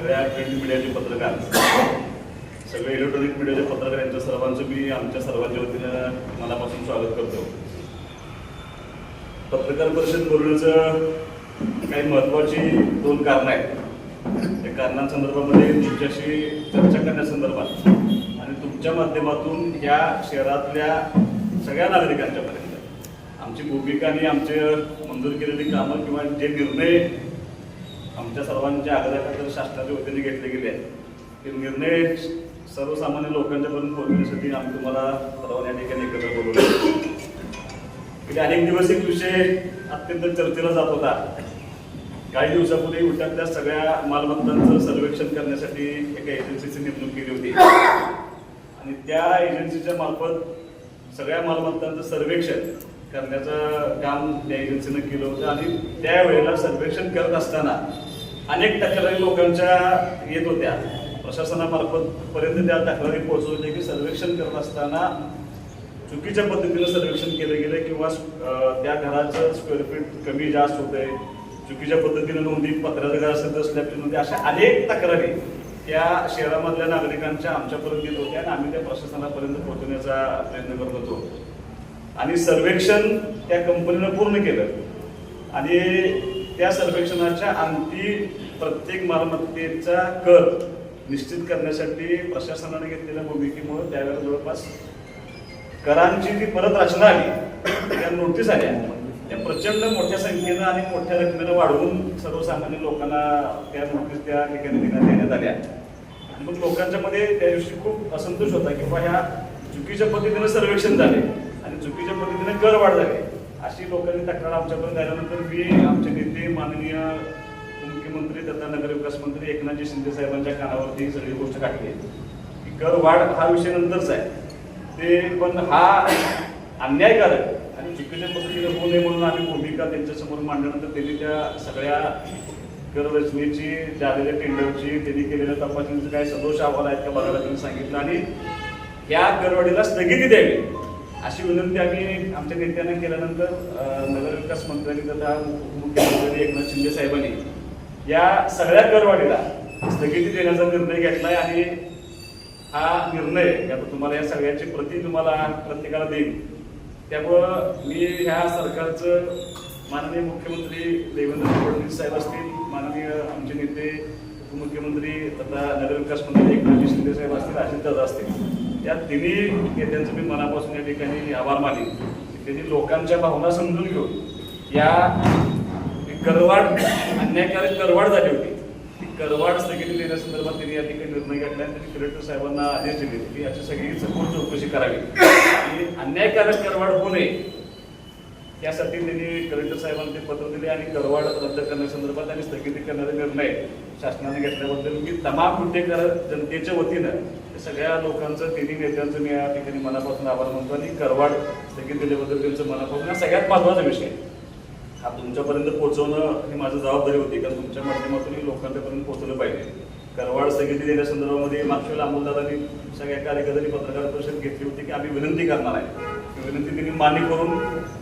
सगळ्या प्रिंट मीडियाचे पत्रकार सगळे इलेक्ट्रॉनिक मीडियाचे पत्रकार यांच्या सर्वांचं मी आमच्या सर्वांच्या वतीनं मनापासून स्वागत करतो. पत्रकार परिषद बोलण्याचं काही महत्वाची दोन कारणं आहेत. त्या कारणांसंदर्भामध्ये तुमच्याशी चर्चा करण्यासंदर्भात आणि तुमच्या माध्यमातून या शहरातल्या सगळ्या नागरिकांच्यापर्यंत आमची भूमिका आणि आमचे मंजूर केलेली कामं किंवा जे निर्णय आमच्या सर्वांच्या आग्रहाखातर शासनाच्या वतीने घेतले गेले आहेत. ते निर्णय सर्वसामान्य लोकांच्यापर्यंत पोहोचण्यासाठी आम्ही तुम्हाला सर्वांना या ठिकाणी एकत्र बोलवलं गेले अनेक दिवस एक विषय अत्यंत चर्चेला जात होता. काही दिवसापूर्वी उलट्यातल्या सगळ्या मालमत्तांचं सर्वेक्षण करण्यासाठी एका एजन्सीची नेमणूक केली होती. आणि त्या एजन्सीच्या मार्फत सगळ्या मालमत्तांचं सर्वेक्षण करण्याचं काम त्या एजन्सीनं केलं होतं. आणि त्यावेळेला सर्वेक्षण करत असताना अनेक तक्रारी लोकांच्या येत होत्या. प्रशासनामार्फत पर्यंत त्या तक्रारी पोहोचवल्या की सर्वेक्षण करत असताना चुकीच्या पद्धतीनं सर्वेक्षण केलं गेलं किंवा त्या घराचं स्क्वेअर फीट कमी जास्त होतंय. चुकीच्या पद्धतीनं नोंदी पत्राचं घर असेल तर स्लॅबची नोंदी अशा अनेक तक्रारी त्या शहरामधल्या नागरिकांच्या आमच्यापर्यंत येत होत्या आणि आम्ही त्या प्रशासनापर्यंत पोहोचवण्याचा प्रयत्न करत होतो. आणि सर्वेक्षण त्या कंपनीनं पूर्ण केलं. आणि त्या सर्वेक्षणाच्या अंती प्रत्येक मालमत्तेचा कर निश्चित करण्यासाठी प्रशासनाने घेतलेल्या भूमिकेमुळे त्यावेळेला जवळपास करांची जी परत रचना आली त्या नोटीस आल्या. त्या प्रचंड मोठ्या संख्येनं आणि मोठ्या रकमेनं वाढवून सर्वसामान्य लोकांना त्या नोटीस त्या ठिकाणी देण्यात आल्या. आणि मग लोकांच्या मध्ये त्या दिवशी खूप असंतोष होता की बाबा ह्या चुकीच्या पद्धतीनं सर्वेक्षण झाले आणि चुकीच्या पद्धतीने कर वाढ झाली. अशी लोकांनी तक्रार आमच्याकडून झाल्यानंतर मी आमचे नेते माननीय मुख्यमंत्री तथा नगरविकास मंत्री एकनाथजी शिंदे साहेबांच्या कानावरती ही सगळी गोष्ट टाकली की कर वाढ हा विषय नंतरच आहे. ते पण हा अन्यायकारक आणि चुकीच्या पद्धतीने होऊ नये म्हणून आम्ही भूमिका त्यांच्यासमोर मांडल्यानंतर त्यांनी त्या सगळ्या कर रचनेची झालेल्या टेंडरची त्यांनी केलेल्या तपासणीचे काय सदोष अहवाल आहेत का बघायला त्यांनी सांगितलं. आणि या करवाढीला स्थगिती द्यावी. अशी विनंती आम्ही आमच्या नेत्यांना केल्यानंतर नगरविकास मंत्र्यांनी तथा मुख्यमंत्री एकनाथ शिंदे साहेबांनी या सगळ्या करवाढीला स्थगिती देण्याचा निर्णय घेतलाय आणि हा निर्णय आता तुम्हाला या सगळ्याची प्रती तुम्हाला प्रत्येकाला देईन. त्यामुळं मी ह्या सरकारचं माननीय मुख्यमंत्री देवेंद्र फडणवीस साहेब असतील माननीय आमचे नेते उपमुख्यमंत्री तथा नगरविकास मंत्री एकनाथजी शिंदे साहेब असतील अजित दादा असतील या तिन्ही नेत्यांचं मी मनापासून या ठिकाणी आभार मानेन. त्यांनी लोकांच्या भावना समजून घेऊन या करवाड अन्यायकारक करवाड झाली होती ती करवाड स्थगिती देण्यासंदर्भात त्यांनी या ठिकाणी निर्णय घेतला आणि त्यांनी कलेक्टर साहेबांना आदेश दिले. की याची सगळी सखोल चौकशी करावी. आणि अन्यायकारक करवाड होऊ नये यासाठी त्यांनी कलेक्टर साहेबांना ते पत्र दिले आणि करवाढ रद्द करण्यासंदर्भात आणि स्थगिती करण्याचा निर्णय शासनाने घेतल्याबद्दल मी तमाम गुन्हेगार जनतेच्या वतीनं सगळ्या लोकांचं तिन्ही नेत्यांचं मी या ठिकाणी मनापासून आभार मानतो आणि करवाढ स्थगित दिल्याबद्दल त्यांचं मनापासून हा सगळ्यात महत्त्वाचा विषय हा तुमच्यापर्यंत पोहोचवणं ही माझी जबाबदारी होती कारण तुमच्या माध्यमातून लोकांच्यापर्यंत लोकांपर्यंत पोहोचवलं पाहिजे. करवाड स्थगिती देण्यासंदर्भामध्ये मागच्या वेळेला अंमलदारांनी सगळ्या कार्यकर्त्यांनी पत्रकार परिषद घेतली होती की आम्ही विनंती करणार आहे. विनंती त्यांनी मान्य करून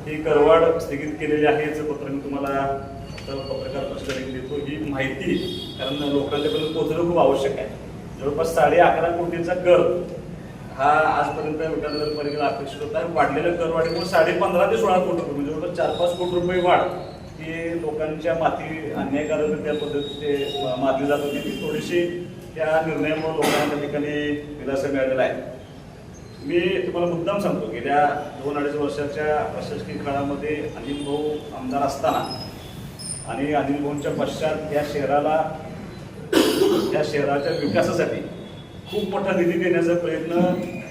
ही करवाढ स्थगित केलेली आहे याचं पत्र मी तुम्हाला पत्रकार परिषदेत देतो. ही माहिती कारण लोकांच्यापर्यंत पोहोचणं खूप आवश्यक आहे. जवळपास साडे अकरा कोटीचा कर हा आजपर्यंत विकासनगरपालिकेला अपेक्षित होता. वाढलेल्या करवाढीमुळे साडे पंधरा ते सोळा कोटी रुपये म्हणजे जवळपास चार पाच कोटी रुपये वाढ ही लोकांच्या माती अन्यायकारक त्या पद्धतीने मारली जात होती. ती थोडीशी त्या निर्णयामुळे लोकांना त्या ठिकाणी दिलासा मिळालेला आहे. मी तुम्हाला मुद्दाम सांगतो गेल्या दोन अडीच वर्षाच्या प्रशासकीय काळामध्ये अनिल भाऊ आमदार असताना आणि अनिल भाऊंच्या पश्चात या शहराला या शहराच्या विकासासाठी खूप मोठा निधी देण्याचा प्रयत्न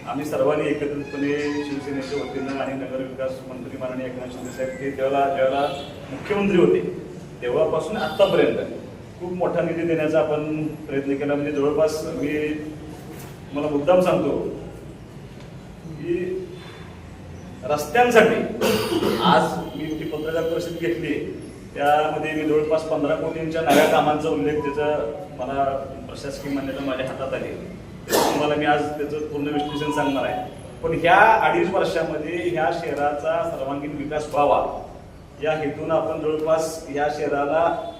आम्ही सर्वांनी एकत्रितपणे शिवसेनेच्या वतीनं आणि नगर विकास मंत्री माननीय एकनाथ शिंदे साहेब ते ज्यावेळेला ज्यावेळेला मुख्यमंत्री होते तेव्हापासून आत्तापर्यंत खूप मोठा निधी देण्याचा आपण प्रयत्न केला. म्हणजे जवळपास मी मला मुद्दाम सांगतो की रस्त्यांसाठी आज मी जी पत्रकार परिषद घेतली. त्यामध्ये मी जवळपास पंधरा कोटींच्या नव्या कामांचा उल्लेख त्याचा मला प्रशासकीय मान्यता माझ्या हातात आली. तुम्हाला मी आज त्याचं पूर्ण विश्लेषण सांगणार आहे. पण ह्या अडीच वर्षामध्ये ह्या शहराचा सर्वांगीण विकास व्हावा या हेतून आपण जवळपास या शहराला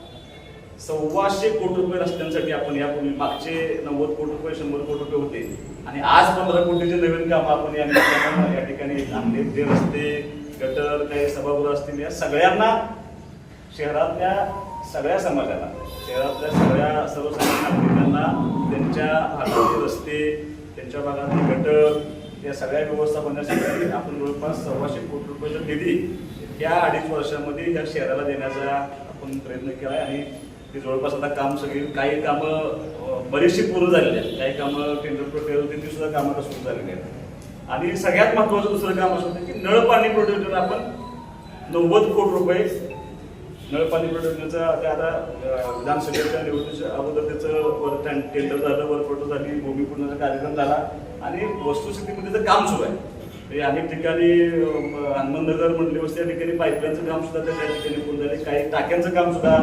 सव्वाशे कोटी रुपये रस्त्यांसाठी आपण यापूर्वी मागचे नव्वद कोटी रुपये शंभर कोटी रुपये होते. आणि आज पंधरा कोटीचे नवीन कामं आपण या या ठिकाणी आणले. ते रस्ते गटर काही सभागृह असतील या सगळ्यांना शहरातल्या सगळ्या समाजाला शहरातल्या सगळ्या सर्वसामान्य नागरिकांना त्यांच्या भागातले रस्ते त्यांच्या भागातले गटर या सगळ्या व्यवस्थापनासाठी आपण जवळपास सव्वाशे कोटी रुपयाचा निधी या अडीच वर्षामध्ये या शहराला देण्याचा आपण प्रयत्न केला आहे आणि ते जवळपास आता काम सगळी काही कामं बरीचशी पूर्ण झालेली आहेत. काही कामं टेंडर प्रक्रिया होती ती सुद्धा कामं सुरू झालेली आहेत. आणि सगळ्यात महत्त्वाचं दुसरं काम असं होतं की नळ पाणी प्रोजेक्टवर आपण नव्वद कोटी रुपये नळपाणी प्रोजेक्टचं ते आता विधानसभेच्या निवडणुकीच्या अगोदर त्याचं वर टेंडर झालं वरपट झाली भूमिपूजनाचा कार्यक्रम झाला आणि वस्तुस्थितीमध्ये त्याचं काम सुरू आहे. अनेक ठिकाणी अं, हनुमंतनगर मंडली वस्ती या ठिकाणी पाईपलाईनचं काम सुद्धा त्या ठिकाणी पूर्ण झाले. काही टाक्यांचं काम सुद्धा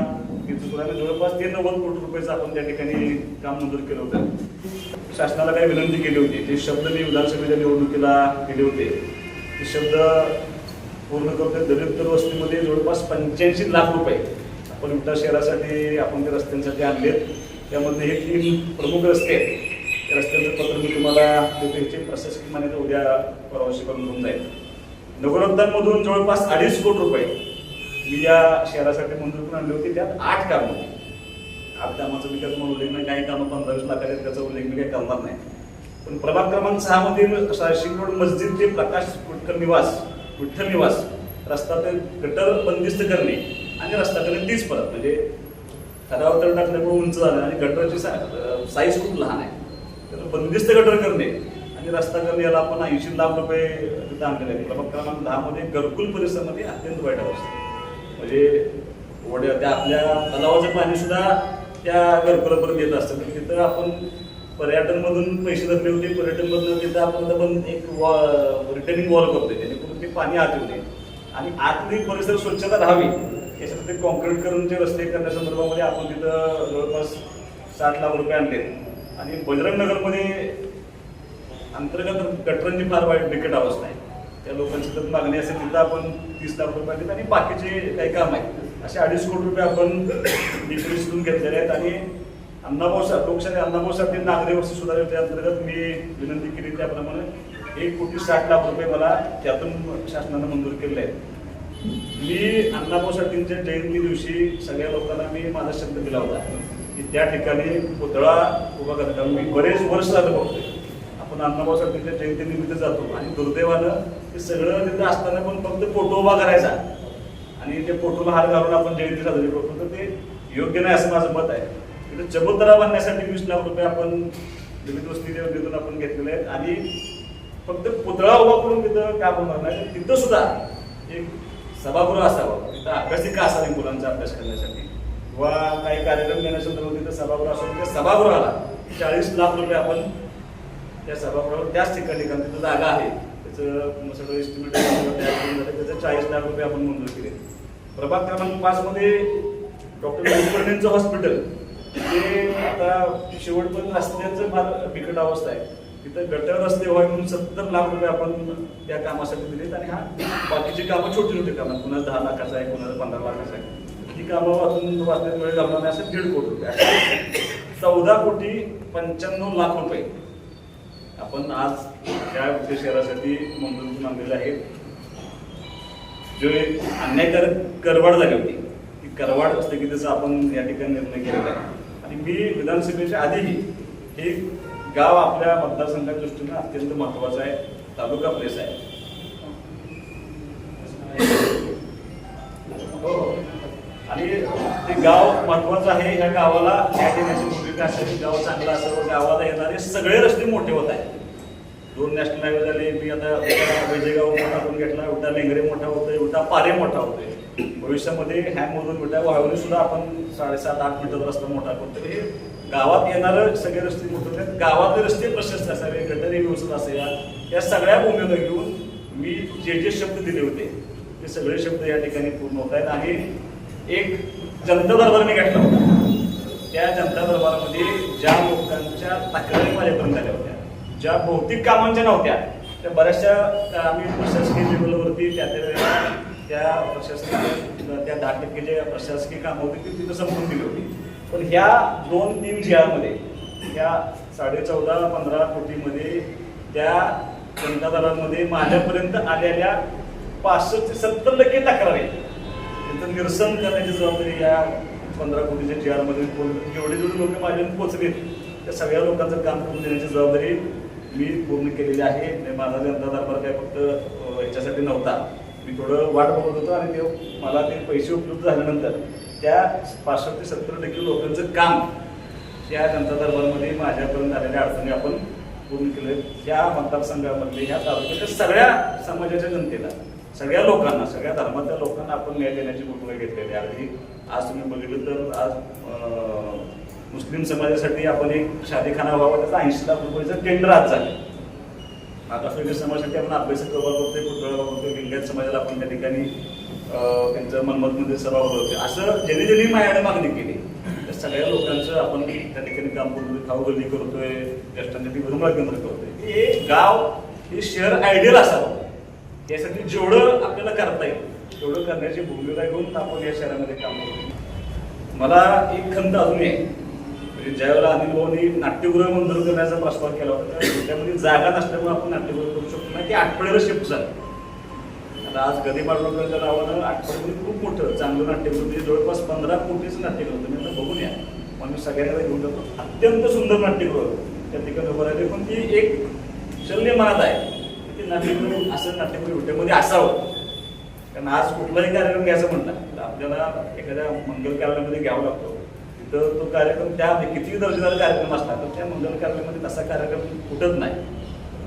की सुरू जवळपास ते नव्वद कोटी रुपयाचं आपण त्या ठिकाणी काम मंजूर केलं होतं. शासनाला काही विनंती केली होती. ते शब्द मी विधानसभेच्या निवडणुकीला केले होते ते शब्द पूर्ण करतो दलित वस्तीमध्ये जवळपास पंच्याऐंशी लाख रुपये आपण विटा शहरासाठी आपण त्या रस्त्यांसाठी आणलेत. त्यामध्ये हे तीन प्रमुख रस्ते आहेत. त्या रस्त्यांचं पत्र मी तुम्हाला देतो. याची प्रशासकीय मान्यता उद्या परवाशी करून घेऊन जाईल. नगरोत्तांमधून जवळपास अडीच कोटी रुपये मी या शहरासाठी मंजूर करून आणली होती. त्यात आठ कामं होती. आठ कामाचा मी काही तुम्हाला उल्लेख नाही. काही कामं पंधरा वीस लाखाचे त्याचा उल्लेख मी काही करणार नाही. पण प्रभाग क्रमांक सहा मधील शिंग मस्जिद ते प्रकाश विठ्ठल निवास विठ्ठल निवास रस्ता ते गटर बंदिस्त करणे आणि रस्ता करणे तीच परत. म्हणजे ठराव तर टाकल्यामुळे उंच झालं आणि गटरची साईज खूप लहान आहे. तर बंदिस्त गटर करणे आणि रस्ता करणे याला आपण ऐंशी लाख रुपये तिथं आणलेले प्रभाग क्रमांक दहामध्ये घरकुल परिसरामध्ये अत्यंत वाईट अवस्था म्हणजे वड्या त्या आपल्या तलावाचं पाणी सुद्धा त्या घरकुलापर्यंत येत असतं. तर तिथं आपण पर्यटन मधून पैसे धरले होते. पर्यटन मधून तिथं आपण पण एक रिटर्निंग वॉल करतोय. जेणेकरून ते पाणी आत येऊ नये. आणि आतली परिसर स्वच्छता राहावी याच्यासाठी कॉन्क्रीट करूनचे रस्ते करण्यासंदर्भामध्ये आपण तिथं जवळपास साठ लाख रुपये आणले आणि बजरंग नगरमध्ये अंतर्गत गटरांची फार वाईट बिकट अवस्था आहे. त्या लोकांची तर मागणी असेल तिथं आपण तीस लाख रुपये देत आणि बाकीचे काही काम आहेत. असे अडीच कोटी रुपये आपण डिक्रीजून घेतलेले आहेत आणि अण्णाभाऊ साहेब लोकशाही अण्णाभाऊ साठे नागरी वस्ती सुधारण्याच्या अंतर्गत मी विनंती केली त्याप्रमाणे एक कोटी साठ लाख रुपये मला त्यातून शासनानं मंजूर केले आहेत. मी अण्णाभाऊ साठेंच्या जयंती दिवशी सगळ्या लोकांना मी माझा शब्द दिला होता की त्या ठिकाणी पुतळा उभा करता कारण मी बरेच वर्ष झालं बघतोय. आपण अण्णाभाऊ साठेंच्या जयंतीनिमित्त जातो आणि दुर्दैवानं ते सगळं तिथं असताना पण फक्त फोटो उभा करायचा. आणि ते फोटोला हार घालून आपण जयंती साजरी करतो तर ते योग्य नाही असं माझं मत आहे. तिथं चबुतरा बांधण्यासाठी वीस लाख रुपये आपण विविध वस्ती योजनेतून आपण घेतलेले आहेत. आणि फक्त पुतळा उभा करून तिथं काम होणार नाही तिथं सुद्धा एक सभागृह असावं. तिथं अभ्यासिका असावी मुलांचा अभ्यास करण्यासाठी. किंवा काही कार्यक्रम घेण्यासंदर्भात तिथं सभागृह असावं त्या सभागृहाला चाळीस लाख रुपये आपण त्या सभागृहावर त्याच ठिकाणी कारण तिथं जागा आहे. त्याचं सगळं एस्टिमेट त्याचं चाळीस लाख रुपये आपण मंजूर केले. प्रभाग क्रमांक पाच मध्ये डॉक्टर कुलकर्णींचं हॉस्पिटल ते आता शेवटपर्यंत रस्त्याचं फार बिकट अवस्था आहे. तिथं गटर रस्ते व्हावे म्हणून सत्तर लाख रुपये आपण त्या कामासाठी दिलेत आणि हा बाकीची कामं छोटी छोटी कामं कुणाला दहा लाखाचं आहे कुणाला पंधरा लाखाचं आहे. ती कामं वाचून वाचण्यात वेळ लागणार नाही. असं दीड कोटी रुपये. चौदा कोटी पंच्याण्णव लाख रुपये. आपण आज त्या शहरासाठी मंजूर करून आणलेले आहेत जो अन्याय अन्यायकारक करवाड झाली होती. ती करवाड स्थगितीचा आपण या ठिकाणी निर्णय केलेला आहे. आणि मी विधानसभेच्या आधीही हे गाव आपल्या मतदारसंघाच्या दृष्टीनं अत्यंत महत्वाचं आहे. तालुका प्लेस आहे. आणि ते गाव महत्वाचं आहे. ह्या गावाला न्याय देण्याची भूमिका असेल गाव चांगलं असावं गावाला येणारे सगळे रस्ते मोठे होत आहेत. दोन नॅशनल हायवे झाले मी आता उलटा वैजेगाव मोठा करून घेतला उलटा लेंगरे मोठा होतोय उलटा पारे मोठा होतोय. भविष्यामध्ये हॅममधून उलटा वाहवली सुद्धा आपण साडेसात आठ मीटर रस्ता मोठा करतो हे गावात येणारं सगळे रस्ते मोठे होते गावातले रस्ते प्रशस्त असावे गटरी व्यवस्थित असाव्या या सगळ्या भूमिका घेऊन मी जे जे शब्द दिले होते ते सगळे शब्द या ठिकाणी पूर्ण होत आहेत. आणि एक जनता दरबार मी घेतला होता. त्या जनता दरबारामध्ये ज्या लोकांच्या तक्रारी माझ्यापर्यंत आल्या होत्या ज्या भौतिक कामांच्या नव्हत्या त्या बऱ्याचशा आम्ही प्रशासकीय लेवलवरती त्या त्या त्या प्रशासकीय त्या दहा टक्के जे प्रशासकीय कामं होती ती तिथं संपून दिली होती. पण ह्या दोन तीन जिल्ह्यामध्ये ह्या साडे चौदा पंधरा कोटीमध्ये त्या जनता दलांमध्ये माझ्यापर्यंत आलेल्या पासष्ट ते सत्तर टक्के तक्रारी त्याचं निरसन करण्याची जबाबदारी या पंधरा कोटीच्या जी आरमध्ये जेवढे जेवढे लोक माझ्यापर्यंत पोचले त्या सगळ्या लोकांचं काम करून देण्याची जबाबदारी मी पूर्ण केलेली आहे. माझा जनता दरबार काय फक्त ह्याच्यासाठी याच्यासाठी नव्हता. मी थोडं वाट बघत होतो आणि ते मला ते पैसे उपलब्ध झाल्यानंतर त्या पाचशे ते सत्तर टक्के लोकांचं काम या जनता दरबारमध्ये माझ्यापर्यंत आलेल्या अडचणी आपण पूर्ण केलं या मतदारसंघामधले ह्या तालुक्याच्या सगळ्या समाजाच्या जनतेला सगळ्या लोकांना सगळ्या धर्मातल्या लोकांना आपण न्याय देण्याची भूमिका घेतलेली आहे. अगदी आज तुम्ही बघितलं तर आज मुस्लिम समाजासाठी आपण एक शादीखाना व्हावा त्याचा ऐंशी लाख रुपयाचं टेंडर आज झालं आता मागासवर्गीय समाजासाठी आपण अभ्यास कवा करतोय पुतळा करतोय लिंगायत समाजाला आपण त्या ठिकाणी त्यांचं मनमतमध्ये सभा होते असं ज्यांनी ज्यांनी माझ्याकडे मागणी केली त्या सगळ्या लोकांचं आपण त्या ठिकाणी काम करतोय खाऊ करतोय ज्येष्ठांसाठी विरंगुळा केंद्र करतोय. हे गाव हे शहर आयडियल असावं. यासाठी जेवढं आपल्याला करता येईल तेवढं करण्याची भूमिका घेऊन आपण या शहरामध्ये काम करतो मला एक खंत अजून आहे. म्हणजे ज्यावेळेला अनिल भाऊनी नाट्यगृह मंजूर करण्याचा प्रस्ताव केला होता त्यामध्ये जागा नसल्यामुळे आपण नाट्यगृह करू शकतो नाही. ते आठवड्याला शिफ्ट झालं. आता आज गदी पाडवकरच्या नावानं आठवड्यामध्ये खूप मोठं चांगलं नाट्यगृह म्हणजे जवळपास पंधरा कोटीचं नाट्यगृह तुम्ही आता बघून या. मग मी सगळ्यांना घेऊन जातो. अत्यंत सुंदर नाट्यगृह त्या ठिकाणी उभं राहिले पण ती एक शल्य मनात आहे. ते नाट्यगृह असं नाट्यगृह विट्यामध्ये असावं. कारण आज कुठलाही कार्यक्रम घ्यायचा म्हटला तर आपल्याला एखाद्या मंगल कार्यालयामध्ये घ्यावा लागतो. तिथं तो कार्यक्रम त्या म्हणजे कितीही दर्जेदार कार्यक्रम असला तर त्या मंगल कार्यालयामध्ये तसा कार्यक्रम फुटत नाही.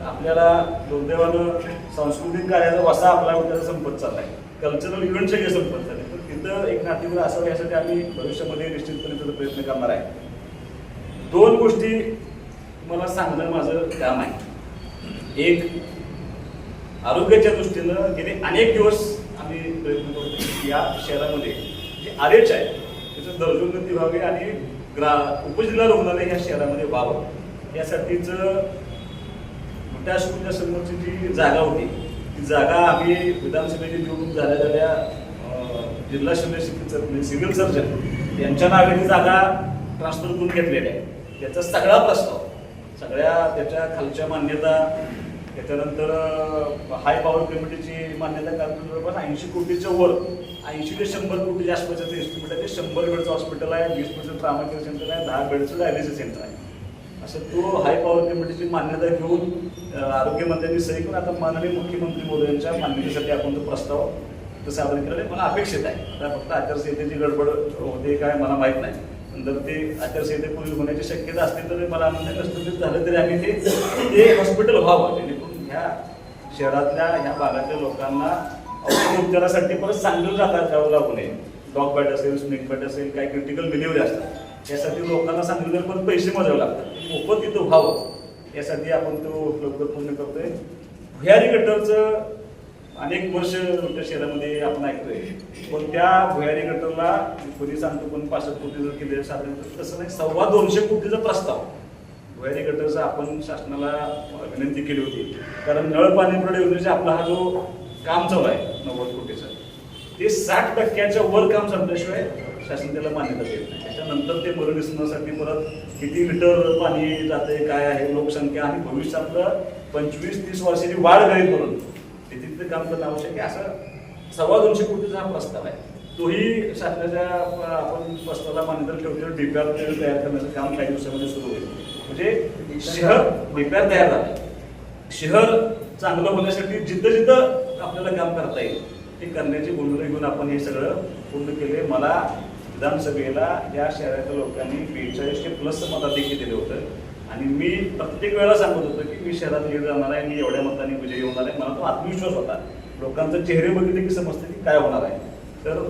आपल्याला दुर्दैवानं सांस्कृतिक कार्याचा वसा आपला त्याचा संपत चालला आहे कल्चरल इव्हेंट सगळे संपत चालले. पण तिथं एक नातेवाईक असावं यासाठी आम्ही भविष्यामध्ये निश्चितपणे त्याचा प्रयत्न करणार आहे. दोन गोष्टी मला सांगणं माझं काम आहे. एक आरोग्याच्या दृष्टीनं गेले अनेक दिवस आम्ही प्रयत्न करतो की या शहरामध्ये जे आरेच आहे त्याचं दर्जोन्नती व्हावी आणि ग्रा उपजिल्हा रुग्णालय या शहरामध्ये व्हावं. यासाठीच मोठ्या स्कूलच्या समोरची जी जागा होती ती जागा आम्ही विधानसभेची निवडणूक झाल्या झाल्या जिल्हा शल्य चिकित्सक म्हणजे सिव्हिल सर्जन यांच्या नावे ती जागा ट्रान्सफर करून घेतलेली आहे. त्याचा सगळा प्रस्ताव सगळ्या त्याच्या खालच्या मान्यता त्याच्यानंतर हाय पॉवर कमिटीची मान्यता कारण जवळपास ऐंशी कोटीच्या वर ऐंशी ते शंभर कोटीच्या आसपासचं एस्टिमेट आहे ते शंभर बेडचं हॉस्पिटल आहे वीस बेडचं ट्रामा केअर सेंटर आहे दहा बेडचं डायलिसिस सेंटर आहे. असं तो हाय पॉवर कमिटीची मान्यता घेऊन आरोग्यमंत्र्यांनी सही करून आता माननीय मुख्यमंत्री मोदयांच्या मान्यतेसाठी आपण तो प्रस्ताव तो सादर केलेला आहे. मला अपेक्षित आहे. आता फक्त आचारसंहितेची गडबड होते काय मला माहीत नाही. पण जर ते आचारसंहितेपूर्वी होण्याची शक्यता असते तर मला आनंद नसतं झालं तरी आम्ही ते हॉस्पिटल व्हावं ह्या शहरातल्या ह्या भागातल्या लोकांना औषध उपचारासाठी परत सांगून जातात जावं लागू नये डॉग बॅट असेल स्नेक बॅट असेल काही क्रिटिकल डिलिव्हरी असतात. यासाठी लोकांना सांगितलं पण पैसे मोजावे लागतात. मोफत तिथं व्हावं. यासाठी आपण तो लवकर पूर्ण करतोय. भुयारी गटरचं अनेक वर्ष त्या शहरामध्ये आपण ऐकतोय. पण त्या भुयारी गटरला कोणी सांगतो पण पासष्ट कोटी जर केले साधारण तसं नाही सव्वा दोनशे कोटीचा प्रस्ताव. भुयारी गटरचा आपण शासनाला विनंती केली होती. कारण नळ पाणी पुरवठा योजनेचा आपला हा जो काम चालू आहे नव्वद कोटीचा ते साठ टक्क्याच्या वर काम संपल्याशिवाय शासन त्याला मान्यता देत नाही. त्याच्यानंतर ते मरणिसनासाठी परत किती लिटर पाणी जाते काय आहे लोकसंख्या आणि भविष्यातलं पंचवीस तीस वर्षाची वाढ गळीत करून ते तिथलं काम करणं आवश्यक आहे. असं सव्वा दोनशे कोटीचा हा प्रस्ताव आहे. तोही शासनाच्या आपण प्रस्तावाला मान्यता ठेवतो डीपीआर तयार करण्याचं काम काही दिवसामध्ये सुरू होईल. म्हणजे शहर बेकार तयार झालं. शहर चांगलं होण्यासाठी जिद्द जिथं आपल्याला काम करता येईल ते करण्याची भूमिका घेऊन आपण हे सगळं पूर्ण केले. मला विधानसभेला या शहरातल्या लोकांनी बेचाळीसशे प्लस मताधिक्य दिलं होतं. आणि मी प्रत्येक वेळेला सांगत होतो की मी शहरात लीड जाणार आहे मी एवढ्या मताने विजयी होणार आहे. मला तो आत्मविश्वास होता. लोकांचे चेहरे बघितले की समजते की काय होणार आहे. तर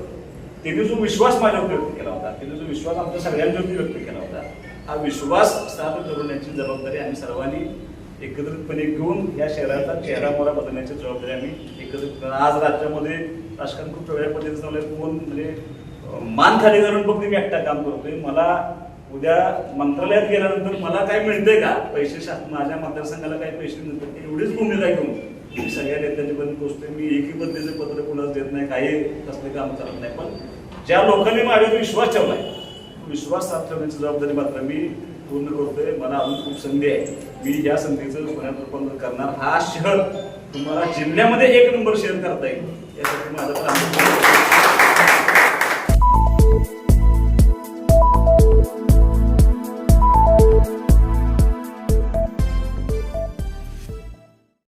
तिने जो विश्वास माझ्यावर व्यक्त केला होता तिने जो विश्वास आमच्या सगळ्यांवरती व्यक्त केला होता हा विश्वास स्थापित करण्याची जबाबदारी आम्ही सर्वांनी एकत्रितपणे घेऊन या शहराचा चेहरा मोहरा बदलण्याची जबाबदारी आम्ही एकत्रित आज राज्यामध्ये राजकारण खूप वेगळ्या पद्धतीचं चालू आहे कोण म्हणजे मान खाली करून फक्त मी एकटा काम करतोय मला उद्या मंत्रालयात गेल्यानंतर मला काय मिळतंय का? पैसे शासन माझ्या मतदारसंघाला काही पैसे मिळतात एवढीच भूमिका घेऊन मी सगळ्या नेत्यांच्यापर्यंत पोहोचतोय मी एकही पद्धतीचे पत्र कोणाच देत नाही. काही कसले काम करत नाही. पण ज्या लोकांनी माझ्यावर विश्वास ठेवलाय विश्वास साथ ठेवण्याची जबाबदारी मात्र मी पूर्ण करतोय. मला अजून खूप संधी आहे. मी या संधीचं पुण्यात रूपांतर करणार. हा शहर तुम्हाला जिल्ह्यामध्ये एक नंबर शेअर करता येईल. यासाठी माझं